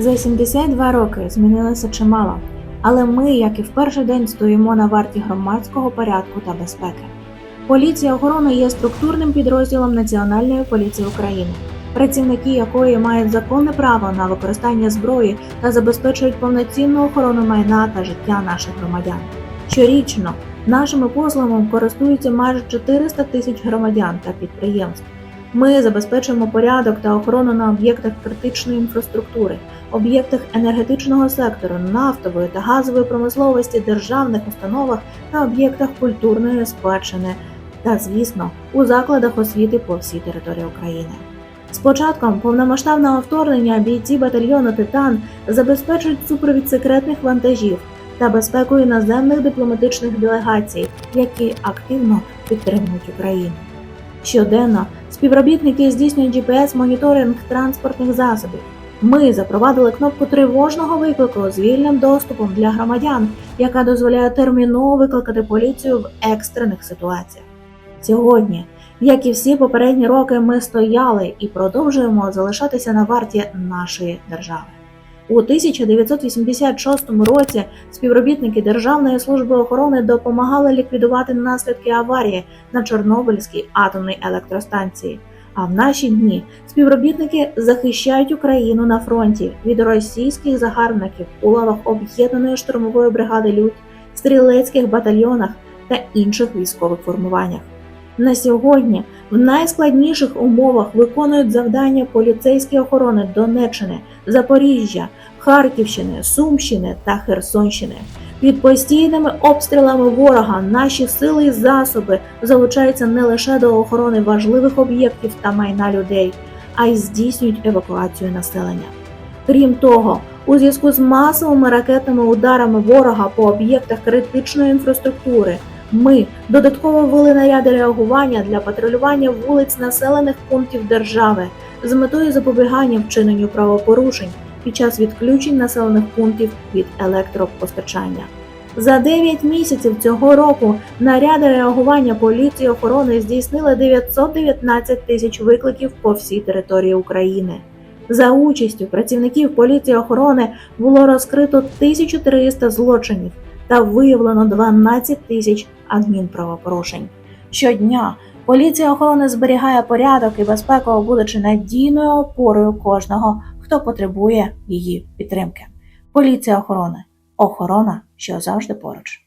За 72 роки змінилося чимало, але ми, як і в перший день, стоїмо на варті громадського порядку та безпеки. Поліція охорони є структурним підрозділом Національної поліції України, працівники якої мають законне право на використання зброї та забезпечують повноцінну охорону майна та життя наших громадян. Щорічно нашими послугами користуються майже 400 тисяч громадян та підприємств. Ми забезпечуємо порядок та охорону на об'єктах критичної інфраструктури, об'єктах енергетичного сектору, нафтової та газової промисловості, державних установах та об'єктах культурної спадщини та, звісно, у закладах освіти по всій території України. З початком повномасштабного вторгнення бійці батальйону Титан забезпечують супровід секретних вантажів та безпеку іноземних дипломатичних делегацій, які активно підтримують Україну. Щоденно співробітники здійснюють GPS-моніторинг транспортних засобів. Ми запровадили кнопку тривожного виклику з вільним доступом для громадян, яка дозволяє терміново викликати поліцію в екстрених ситуаціях. Сьогодні, як і всі попередні роки, ми стояли і продовжуємо залишатися на варті нашої держави. У 1986 році співробітники Державної служби охорони допомагали ліквідувати наслідки аварії на Чорнобильській атомній електростанції. А в наші дні співробітники захищають Україну на фронті від російських загарбників у лавах об'єднаної штурмової бригади Людь, стрілецьких батальйонах та інших військових формуваннях. На сьогодні в найскладніших умовах виконують завдання поліцейські охорони Донеччини, Запоріжжя, Харківщини, Сумщини та Херсонщини. Під постійними обстрілами ворога наші сили і засоби залучаються не лише до охорони важливих об'єктів та майна людей, а й здійснюють евакуацію населення. Крім того, у зв'язку з масовими ракетними ударами ворога по об'єктах критичної інфраструктури ми додатково ввели наряди реагування для патрулювання вулиць населених пунктів держави з метою запобігання вчиненню правопорушень під час відключень населених пунктів від електропостачання. За 9 місяців цього року наряди реагування поліції охорони здійснили 919 тисяч викликів по всій території України. За участю працівників поліції охорони було розкрито 1300 злочинів та виявлено 12 тисяч адмінправопорушень. Щодня поліція охорони зберігає порядок і безпеку, будучи надійною опорою кожного, хто потребує її підтримки. Поліція охорони охорона, що завжди поруч.